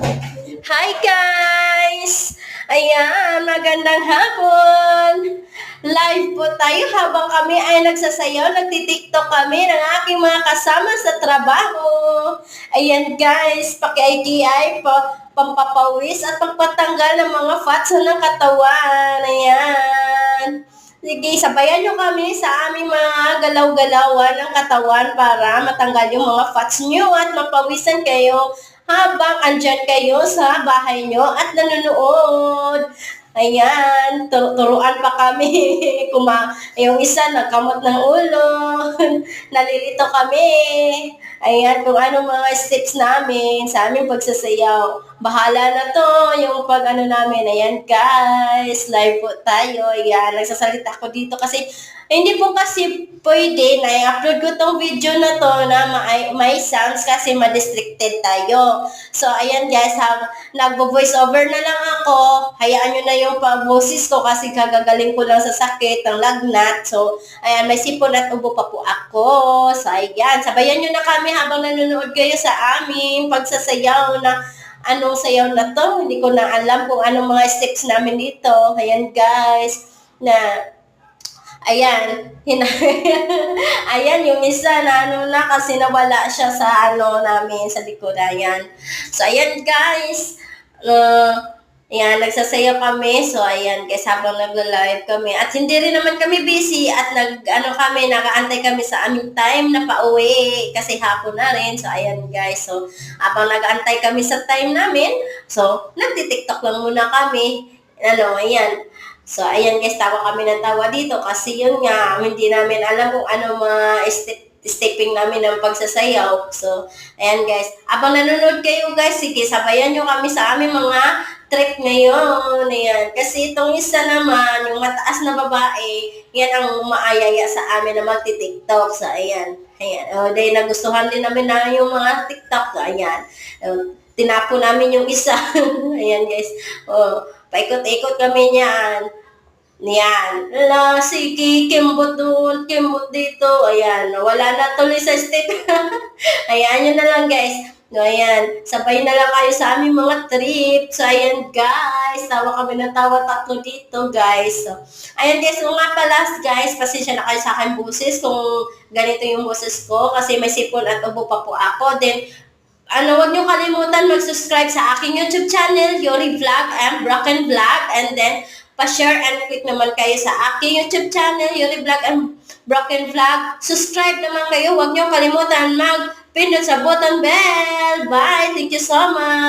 Hi guys! Ayan, magandang hapon! Live po tayo habang kami ay nagsasayaw, nagtitiktok kami ng aking mga kasama sa trabaho. Ayan guys, paki-ITI po, pampapawis at pagpatanggal ng mga fats ng katawan. Ayan. Sige, sabayan nyo kami sa aming mga galaw-galawan ng katawan para matanggal yung mga fats nyo at mapawisan kayo habang andyan kayo sa bahay nyo at nanonood. Ayan, tu- turuan pa kami. Kuma yung isa nagkamot ng ulo. Nalilito kami. Ayan, kung anong mga steps namin sa aming pagsasayaw. Bahala na to, yung pag ano namin. Ayan guys, live po tayo. Ayan, nagsasalita ko dito kasi hindi po kasi pwede na i-upload ko tong video na to na may, may sounds kasi ma-distracted tayo. So, ayan guys, ha, nagbo-voice over na lang ako. Hayaan nyo na yung pag-boses ko kasi kagagaling ko lang sa sakit, ng lagnat. So, ayan, may sipon at ubo pa po ako. So, ayan, sabayan nyo na kami habang nanonood kayo sa aming pagsasayaw na anong sayaw na to. Hindi ko na alam kung anong mga steps namin dito. Ayan guys, na Ayan, Ayan, yung isa na ano na kasi nawala siya sa ano namin sa likod. Ayan. So, ayan guys. Uh, ayan, nagsasayaw kami. So, ayan guys, habang nagla-live kami. At hindi rin naman kami busy at nag, ano kami, nakaantay kami sa aming time na pauwi. Kasi hapon na rin. So, ayan guys. So, habang nag-antay kami sa time namin, so, nagtitiktok lang muna kami. Ano, ayan. So, ayan guys, tawa kami ng tawa dito kasi yun nga, hindi namin alam kung ano mga step, stepping namin ng pagsasayaw. So, ayan guys, abang nanonood kayo guys, sige, sabayan nyo kami sa aming mga trip ngayon. Ayan. Kasi itong isa naman, yung mataas na babae, yan ang umaayaya sa amin na magti-tiktok. So, ayan. Ayan. O, dahil nagustuhan din namin na yung mga TikTok. So, ayan. O, tinapo namin yung isa. ayan guys. O, paikot-ikot kami niyan. Yan. La, sige, kimbot doon, kimbot dito. Ayan, wala na tuloy sa step. ayan, yun na lang guys. No, ayan, sabay na lang kayo sa aming mga trip. So, ayan guys, tawa kami ng tawa tatlo dito guys. So, ayan guys, kung nga pala guys, pasensya na kayo sa akin busis kung ganito yung busis ko kasi may sipon at ubo pa po ako. Then, ano, huwag niyo kalimutan mag-subscribe sa aking YouTube channel, Yori Vlog and Broken Vlog. And then, pa-share and click naman kayo sa aking YouTube channel, Yuri Vlog and Broken Vlog. Subscribe naman kayo. Huwag niyo kalimutan mag-pindot sa button bell. Bye! Thank you so much!